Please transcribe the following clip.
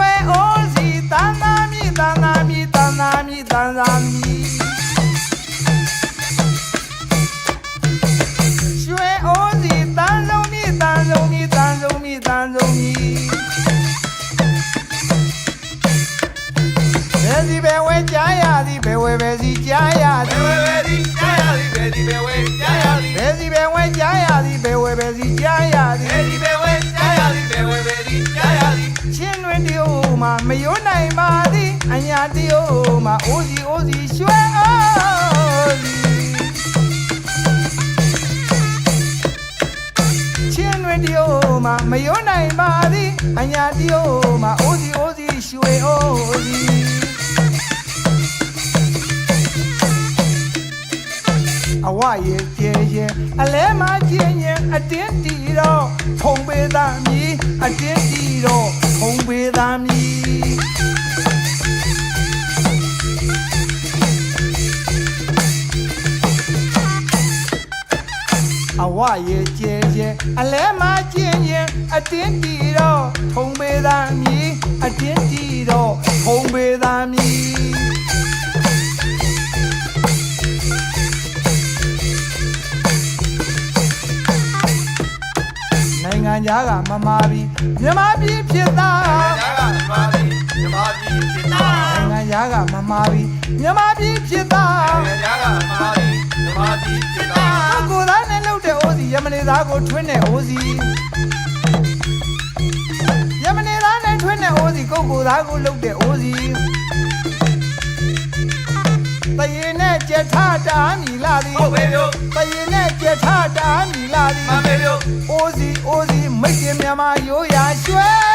ရွယ်အိုးစီတန်သာမီတန်သာမီတန်သာမီတန်သာမီရွယ်အိုးစီတန်လုံးမီတန်လုံးမီတန်လုံးမီတန်လုံးမီဘယ်စီဘယ်ဝဲကြားရသည်ဘယ်ဝဲဘယ်စီကြားရသည်ဘယ်ဝဲစီကြားရသည်ဘယ်စီဘယ်ဝဲကြားရသည်ဘယ်စီဘယ်ဝဲကြားရသည်ဘယ်ဝဲဘယ်စီကြားရသည်ဘယ်စီဘယ်ဝဲကြားရသည်ဘယ်ဝဲဘယ်စီကြားရ မှာမယိုးနိုင်ပါသည်အညာတယိုးမှာအိုးစီအိုးစီရွှဲအောင်ချင်းတွင်တယိုးမှာမယိုးနိုင်ပါသည်အညာတယိုးမှာအိုးစီအိုးစီရွှဲအောင်အဝရေပြဲရင်အလဲမကျင်းရင်အတင်းတီတော့ဖုံပေးသားမြည်အတင်းတီတော့ဖုံပေးသားမြည် ဝရဲ့ကျဲရဲ့အလဲမကျင်းရင်အတင်းတီတော့ထုံပေးသားမီအတင်းတီတော့ထုံပေးသားမီနိုင်ငံသားကမမာပြီးမြမပြည်ဖြစ်သားညာကဒီပါဒီဒီပါဒီဖြစ်တာနိုင်ငံသားကမမာပြီးမြမပြည်ဖြစ်သားညာကဒီပါဒီဒီပါဒီဖြစ်တာကိုယ်သားနဲ့လှု ပ်တဲ့အိုးစီယမနေသားကိုထွင်းတဲ့အိုးစီယမနေသားနဲ့ထွင်းတဲ့အိုးစီကိုယ်ကိုယ်သားကိုလှုပ်တဲ့အိုးစီတရေနဲ့ကြက်ထတာမြည်လာသည်ဟုတ်ပဲပြောတရေနဲ့ကြက်ထတာမြည်လာသည်မမေပြောအိုးစီအိုးစီမိတ်ကမြမရိုးရာရွှဲအိုးစီ